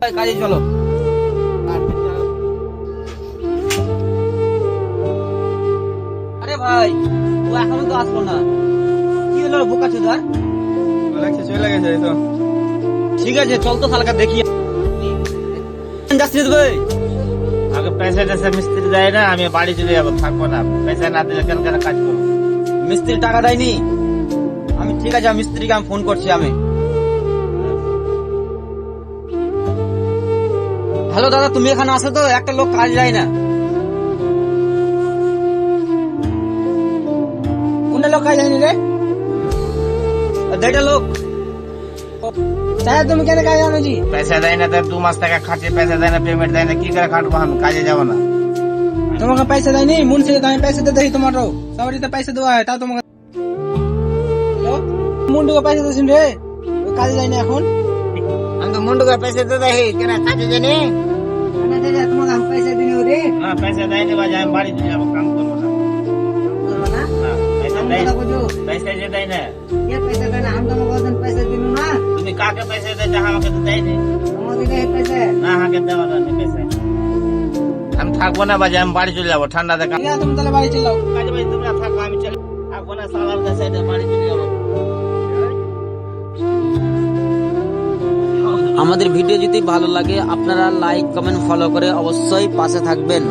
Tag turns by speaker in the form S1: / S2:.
S1: কাজে চলো। আরে ভাই ও এখনও তো আসলো না। কি হলো বোকা চোদার?
S2: চলে গেছে তো।
S1: ঠিক আছে চল তো সালকা দেখি। যাচ্ছিস ভাই?
S3: আগে পয়সা টয়সা মিস্ত্রি দেয় না আমি বাড়ি চলে যাব থাকব না। পয়সা না দিলে কেন কেন কাজ করব?
S1: মিস্ত্রি টাকা দেয়নি? আমি ঠিক আছে মিস্ত্রিকে আমি ফোন করছি আমি। হ্যালো দাদা তুমি এখানে আসো তো? একটা লোক কাজ যায় না।
S2: কোনটা লোক কাজ জানি রে?
S1: দেড়টা লোক।
S2: তাহলে তুমি কেন কাজ জানো জি
S3: পয়সা দেয় না দু মাস টাকা খাটে পয়সা দেয় না পেমেন্ট দেয় না কি করে খাটবো আমি? কাজে যাব না।
S2: তোমাকে পয়সা দেয়নি? মুন্সি আমি পয়সা দিয়ে দেখি তোমারও। সবারই তো পয়সা দেওয়া হয় তাও তোমাকে মুন্ডুকে পয়সা দিয়েছেন রে? কাজে যায়নি এখন?
S3: আমি তো মুন্ডুকে পয়সা তো দেয় কেন কাজে জানি
S2: তোমাকে আমি পয়সা দিনি রে
S3: না পয়সা দেয়নি বাজে আমি বাড়ি চলে যাব কাম করব না না, পয়সা দেয় পয়সা যে দেয় না তুমি কাকে পয়সা দেয় যাহা আমাকে তো দেয়নি না আমাকে দেওয়া দেয়নি পয়সা আমি থাকব না বাজে আমি বাড়ি চলে যাব ঠান্ডাতে কাম
S2: ঠিক আছে তুমি তাহলে বাড়ি চলে যাও
S3: কাজে বাড়ি তোমরা থাকো আমি চলে থাকব না সালার কাছে বাড়ি চলে যাব
S1: আমাদের ভিডিও যদি ভালো লাগে আপনারা লাইক কমেন্ট ফলো করে অবশ্যই পাশে থাকবেন।